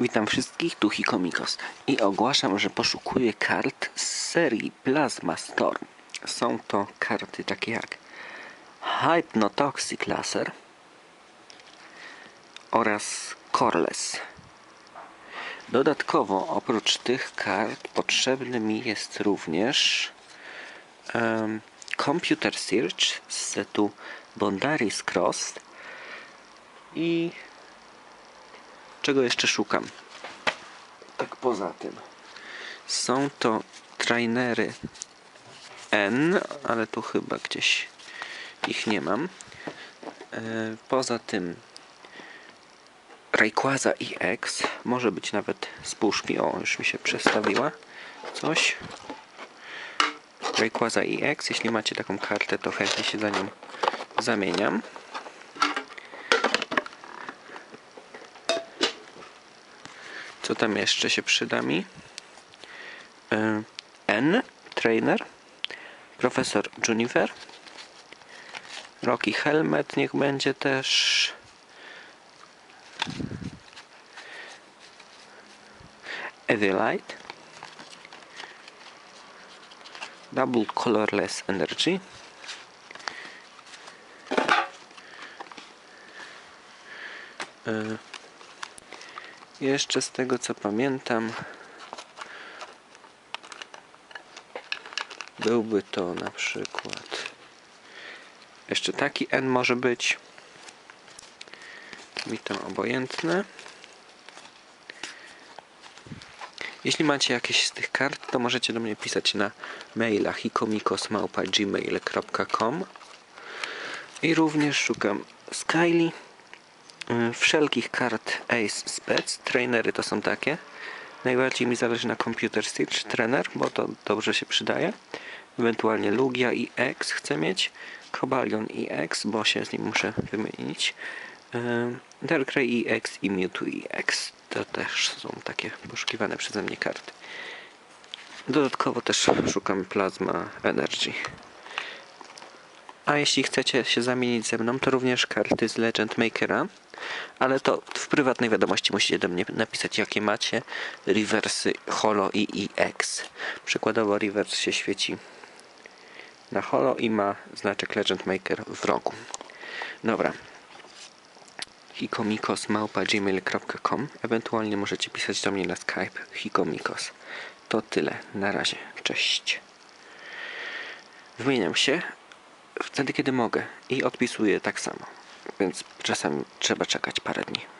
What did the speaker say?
Witam wszystkich, tu Hikomikos i ogłaszam, że poszukuję kart z serii Plasma Storm. Są to karty takie jak Hypnotoxic Laser oraz Coreless. Dodatkowo oprócz tych kart potrzebny mi jest również em, Computer Search z setu Bondaris Cross i czego jeszcze szukam. Tak poza tym. Są to trainery N, ale tu chyba gdzieś ich nie mam. E, Poza tym Rayquaza EX, może być nawet z puszki, o już mi się przestawiła coś. Rayquaza EX, jeśli macie taką kartę, to chętnie się za nią zamieniam. Co tam jeszcze się przyda mi? E, N, trainer, profesor Junifer, Rocky Helmet niech będzie też. Evilite, Double Colorless Energy, E, jeszcze z tego co pamiętam, byłby to na przykład. Jeszcze taki N może być. Mi to obojętne. Jeśli macie jakieś z tych kart, to możecie do mnie pisać na maila hikomikos.gmail.com I również szukam Skyli wszelkich kart Ace Spec. Trainery to są takie. Najbardziej mi zależy na Computer Stitch Trainer, bo to dobrze się przydaje. Ewentualnie Lugia i X chcę mieć. Cobalion i X, bo się z nim muszę wymienić. Ym, Darkrai EX i Mewtwo EX. To też są takie poszukiwane przeze mnie karty. Dodatkowo też szukam Plasma Energy. A jeśli chcecie się zamienić ze mną, to również karty z Legend Makera. Ale to w prywatnej wiadomości musicie do mnie napisać, jakie macie rewersy Holo i EX. Przykładowo rewers się świeci na Holo i ma znaczek Legend Maker w rogu. Dobra. hikomikos.gmail.com Ewentualnie możecie pisać do mnie na Skype hikomikos. To tyle. Na razie. Cześć. Wymieniam się wtedy, kiedy mogę i odpisuję tak samo. Więc czasami trzeba czekać parę dni.